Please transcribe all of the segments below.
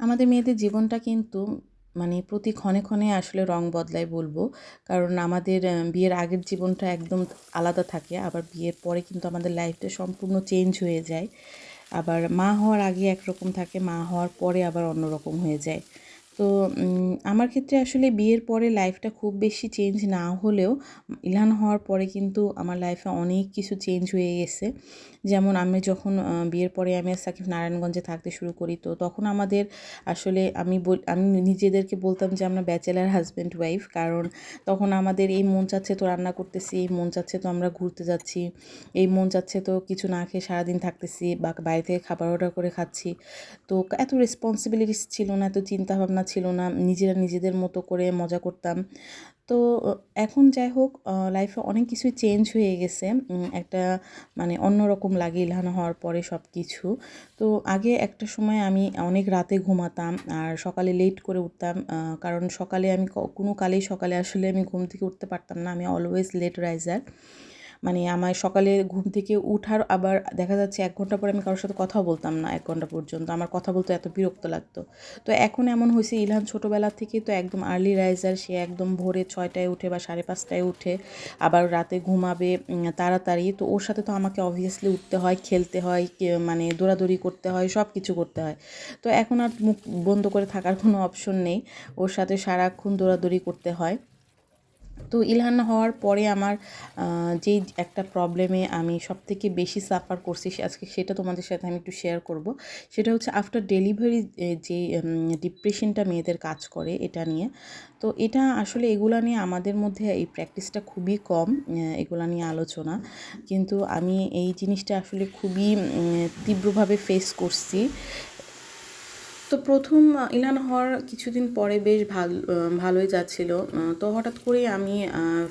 আমাদের মেয়েদের জীবনটা কিন্তু মানে প্রতি ক্ষণে ক্ষণে আসলে রং বদলায় বলব। কারণ আমাদের বিয়ের আগের জীবনটা একদম আলাদা থাকে, আবার বিয়ের পরে কিন্তু আমাদের লাইফটা সম্পূর্ণ চেঞ্জ হয়ে যায়। আবার মা হওয়ার আগে একরকম থাকে, মা হওয়ার পরে আবার অন্যরকম হয়ে যায়। তো আমার ক্ষেত্রে আসলে বিয়ের পরে লাইফটা খুব বেশি চেঞ্জ না হলেও ইলহান হওয়ার পরে কিন্তু আমার লাইফে অনেক কিছু চেঞ্জ হয়ে গেছে। যেমন আমি যখন বিয়ের পরে আমি সাকিব নারায়ণগঞ্জে থাকতে শুরু করি, তো তখন আমাদের আসলে আমি আমি নিজেদেরকে বলতাম যে আমরা ব্যাচেলার হাজব্যান্ড ওয়াইফ কারণ তখন আমাদের এই মন চাচ্ছে তো রান্না করতেছি, এই মন চাচ্ছে তো আমরা ঘুরতে যাচ্ছি, এই মন চাচ্ছে তো কিছু না খেয়ে সারাদিন থাকতেছি, বা বাইরে থেকে খাবার অর্ডার করে খাচ্ছি। তো এত রেসপন্সিবিলিটিস ছিল না, এত চিন্তাভাবনা ছিল না, নিজেরা নিজেদের মতো করে মজা করতাম। তো এখন যাই হোক লাইফে অনেক কিছুই চেঞ্জ হয়ে গেছে। একটা মানে অন্যরকম লাগে ইলহান হওয়ার পরে সব কিছু তো, আগে একটা সময় আমি অনেক রাতে ঘুমাতাম আর সকালে লেট করে উঠতাম কারণ সকালে আমি কোনো কালেই সকালে আসলে আমি ঘুম থেকে উঠতে পারতাম না। আমি অলওয়েজ লেট রাইজার মানে আমার সকালে ঘুম থেকে উঠার আবার দেখা যাচ্ছে এক ঘণ্টা পরে আমি কারোর সাথে কথা বলতাম না, এক ঘণ্টা পর্যন্ত। আমার কথা বলতে এত বিরক্ত লাগতো। তো এখন এমন হয়েছে, ইলহান ছোটোবেলা থেকেই তো একদম আর্লি রাইজার সে একদম ভোরে ছয়টায় উঠে বা সাড়ে পাঁচটায় উঠে, আবার রাতে ঘুমাবে তাড়াতাড়ি। তো ওর সাথে তো আমাকে অবভিয়াসলি উঠতে হয়, খেলতে হয় মানে দৌড়াদৌড়ি করতে হয় সব কিছু করতে হয়। তো এখন আর মুখ বন্ধ করে থাকার কোনো অপশন নেই। ওর সাথে সারাক্ষণ দৌড়াদৌড়ি করতে হয়। তো ইলহান হওয়ার পরে আমার যেই একটা প্রবলেমে আমি সব থেকে বেশি সাফার করছি আজকে সেটা তোমাদের সাথে আমি একটু শেয়ার করব। সেটা হচ্ছে আফটার ডেলিভারি যে ডিপ্রেশনটা মেয়েদের কাজ করে, এটা নিয়ে। তো এটা আসলে এগুলা নিয়ে আমাদের মধ্যে এই প্র্যাকটিসটা খুবই কম এগুলা নিয়ে আলোচনা। কিন্তু আমি এই জিনিসটা আসলে খুবই তীব্রভাবে ফেস করছি। তো প্রথম ইলান হওয়ার কিছুদিন পরে বেশ ভালো ভালোই যাচ্ছিল। তো হঠাৎ করে আমি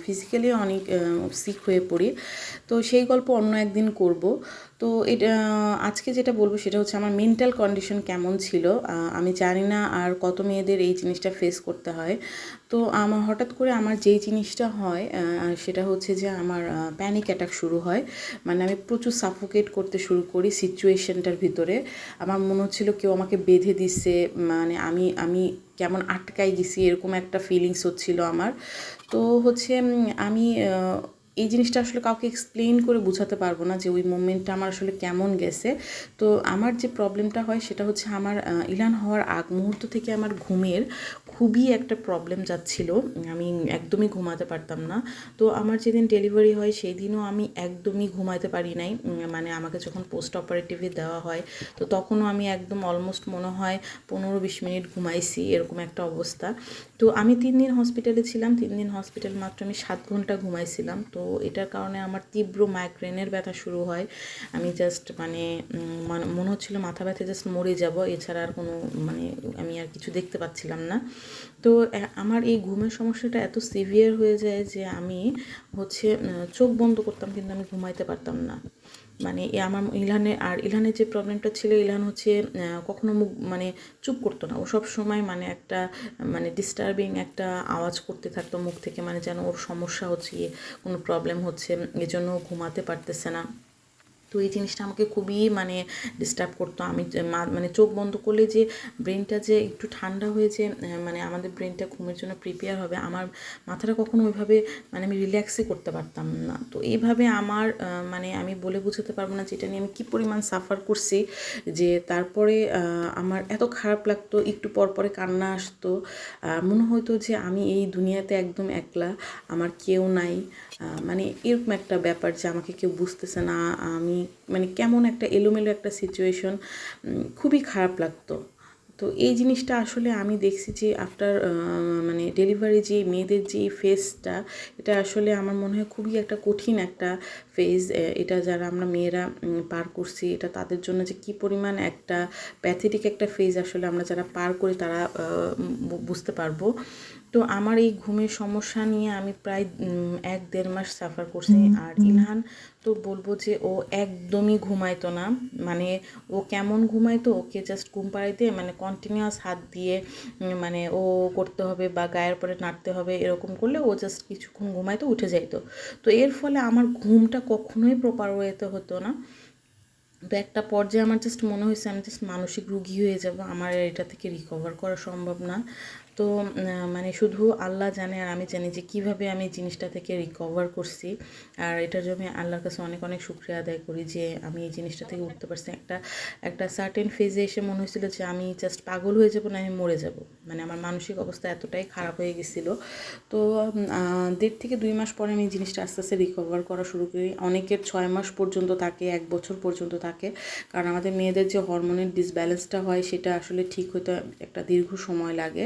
ফিজিক্যালি অনেক সিক হয়ে পড়ি। তো সেই গল্প অন্য একদিন করব। তো এটা আজকে যেটা বলব সেটা হচ্ছে আমার মেন্টাল কন্ডিশন কেমন ছিল আমি জানি না আর কত মেয়েদের এই জিনিসটা ফেস করতে হয়। তো আমার, হঠাৎ করে আমার যেই জিনিসটা হয় সেটা হচ্ছে যে আমার প্যানিক অ্যাটাক শুরু হয়। মানে আমি প্রচুর সাফোকেট করতে শুরু করি সিচুয়েশনটার ভিতরে। আমার মনে হচ্ছিল কেউ আমাকে বেঁধে দিছে মানে আমি আমি কেমন আটকাই গেছি, এরকম একটা ফিলিংস হচ্ছিল আমার। তো হচ্ছে আমি এই জিনিসটা আসলে কাউকে এক্সপ্লেন করে বোঝাতে পারব না যে ওই মোমেন্টটা আমার আসলে কেমন গেছে। তো আমার যে প্রবলেমটা হয় সেটা হচ্ছে আমার ইলান হওয়ার আগ মুহূর্ত থেকে আমার ঘুমের খুবই একটা প্রবলেম যাচ্ছিল। আমি একদমই ঘুমাতে পারতাম না। তো আমার যেদিন ডেলিভারি হয় সেই দিনও আমি একদমই ঘুমাতে পারি নাই। মানে আমাকে যখন পোস্ট অপারেটিভে দেওয়া হয়, তো তখনও আমি একদম অলমোস্ট মনে হয় পনেরো বিশ মিনিট ঘুমাইছি, এরকম একটা অবস্থা। তো আমি তিন দিন হসপিটালে ছিলাম। তিন দিন হসপিটাল মাত্র আমি সাত ঘণ্টা ঘুমাইছিলাম। তো এটার কারণে আমার তীব্র মাইগ্রেনের ব্যথা শুরু হয়। আমি জাস্ট মানে মনে হচ্ছিল মাথা ব্যথা জাস্ট মরে যাব। এছাড়া আর কোনো মানে আমি আর কিছু দেখতে পাচ্ছিলাম না। তো আমার এই ঘুমের সমস্যাটা এত সিভিয়ার হয়ে যায় যে আমি হচ্ছে চোখ বন্ধ করতাম কিন্তু আমি ঘুমাইতে পারতাম না। মানে আমার ইলহানের আর ইলহানের যে প্রবলেমটা ছিল, ইলহান হচ্ছে কখনো মুখ মানে চুপ করতো না। ও সব সময় মানে একটা মানে ডিস্টার্বিং একটা আওয়াজ করতে থাকতো মুখ থেকে মানে যেন ওর সমস্যা হচ্ছে, কোনো প্রবলেম হচ্ছে, এজন্য ঘুমাতে পারতেছে না। তো এই জিনিসটা আমাকে খুবই মানে ডিস্টার্ব করতো। আমি মানে চোখ বন্ধ করলে যে ব্রেনটা যে একটু ঠান্ডা হয়েছে মানে আমাদের ব্রেনটা ঘুমের জন্য প্রিপেয়ার হবে, আমার মাথাটা কখনো ওইভাবে মানে আমি রিল্যাক্সই করতে পারতাম না। তো এইভাবে আমার মানে আমি বলে বোঝাতে পারব না যেটা নিয়ে আমি কী পরিমাণ সাফার করছি, যে তারপরে আমার এত খারাপ লাগতো, একটু পর পরে কান্না আসতো মনে হতো যে আমি এই দুনিয়াতে একদম একলা, আমার কেউ নাই। মানে এরকম একটা ব্যাপার যে আমাকে কেউ বুঝতেছে না, আমি মানে কেমন একটা এলোমেলো একটা সিচুয়েশন খুবই খারাপ লাগতো। তো এই জিনিসটা আসলে আমি দেখছি যে আফটার মানে ডেলিভারি যে মেয়েদের যে ফেসটা এটা আসলে আমার মনে হয় খুবই একটা কঠিন একটা ফেজ এটা যারা আমরা মেয়েরা পার করছি, এটা তাদের জন্য যে কি পরিমাণ একটা প্যাথেটিক একটা ফেজ আসলে আমরা যারা পার করি, তারা বুঝতে পারব। তো আমার এই ঘুমের সমস্যা নিয়ে আমি প্রায় এক দেড় মাস সাফার করছি। আর ইলহান তো বলব যে ও একদমই ঘুমাইতো না। মানে ও কেমন ঘুমাইতো ওকে জাস্ট ঘুম পাড়াইতে মানে কন্টিনিউয়াস হাত দিয়ে মানে ও করতে হবে বা গায়ের পরে নাড়তে হবে এরকম করলে ও জাস্ট কিছুক্ষণ ঘুমাইতো উঠে যাইতো। তো এর ফলে আমার ঘুমটা কখনোই প্রপার ওয়েতে হতো না। তো একটা পর্যায়ে আমার জাস্ট মনে হয়েছে আমি জাস্ট মানসিক রুগী হয়ে যাব আমার এটা থেকে রিকভার করা সম্ভব না। তো মানে শুধু আল্লাহ জানে আর আমি জানি যে কীভাবে আমি জিনিসটা থেকে রিকভার করছি। আর এটার জন্য আল্লাহর কাছে অনেক অনেক শুক্রিয়া আদায় করি যে আমি এই জিনিসটা থেকে উঠতে পারছি। একটা একটা সার্টেন ফেজে এসে মনে হয়েছিল যে আমি জাস্ট পাগল হয়ে যাব না, আমি মরে যাব। মানে আমার মানসিক অবস্থা এতটাই খারাপ হয়ে গেছিল। তো দেড় থেকে দুই মাস পরে আমি জিনিসটা আস্তে আস্তে রিকভার করা শুরু করি। অনেকের ছয় মাস পর্যন্ত থাকে, এক বছর পর্যন্ত থাকে। কারণ আমাদের মেয়েদের যে হরমোনের ডিসব্যালেন্সটা হয়, সেটা আসলে ঠিক হতে একটা দীর্ঘ সময় লাগে।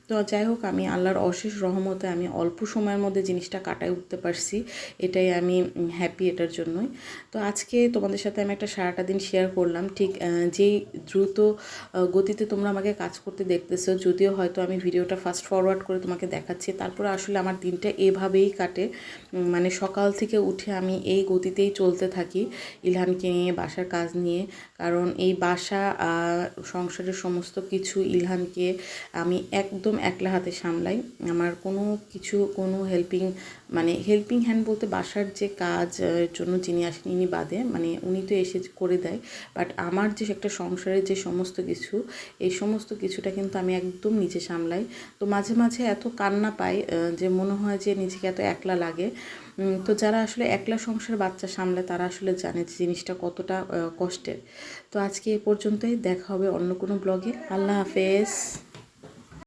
তো যাই হোক, আমি আল্লাহর অশেষ রহমতে আমি অল্প সময়ের মধ্যে জিনিসটা কাটায় উঠতে পারছি। এটাই আমি হ্যাপি এটার জন্যই। তো আজকে তোমাদের সাথে আমি একটা সারাটা দিন শেয়ার করলাম। ঠিক যেই দ্রুত গতিতে তোমরা আমাকে কাজ করতে দেখতেছো, যদিও হয়তো আমি ভিডিওটা ফাস্ট ফরওয়ার্ড করে তোমাকে দেখাচ্ছি, তারপরে আসলে আমার দিনটা এভাবেই কাটে। মানে সকাল থেকে উঠে আমি এই গতিতেই চলতে থাকি ইলহানকে নিয়ে, বাসার কাজ নিয়ে। কারণ এই বাসা সংসারের সমস্ত কিছু ইলহানকে আমি একদম একলা হাতে সামলাই। আমার কোনো কিছু, কোনো হেল্পিং মানে হেল্পিং হ্যান্ড বলতে বাসার যে কাজ জন্য যিনি আসেন ইনি বাদে মানে উনি তো এসে করে দেয়। বাট আমার যে একটা সংসারের যে সমস্ত কিছু, এই সমস্ত কিছুটা কিন্তু আমি একদম নিজে সামলাই। তো মাঝে মাঝে এত কান্না পাই যে মনে হয় যে নিজেকে এত একলা লাগে। তো যারা আসলে একলা সংসার বাচ্চা সামলে, তারা আসলে জানে যে জিনিসটা কতটা কষ্টের। তো আজকে এ পর্যন্তই, দেখা হবে অন্য কোনো ব্লগে আল্লাহ হাফেজ।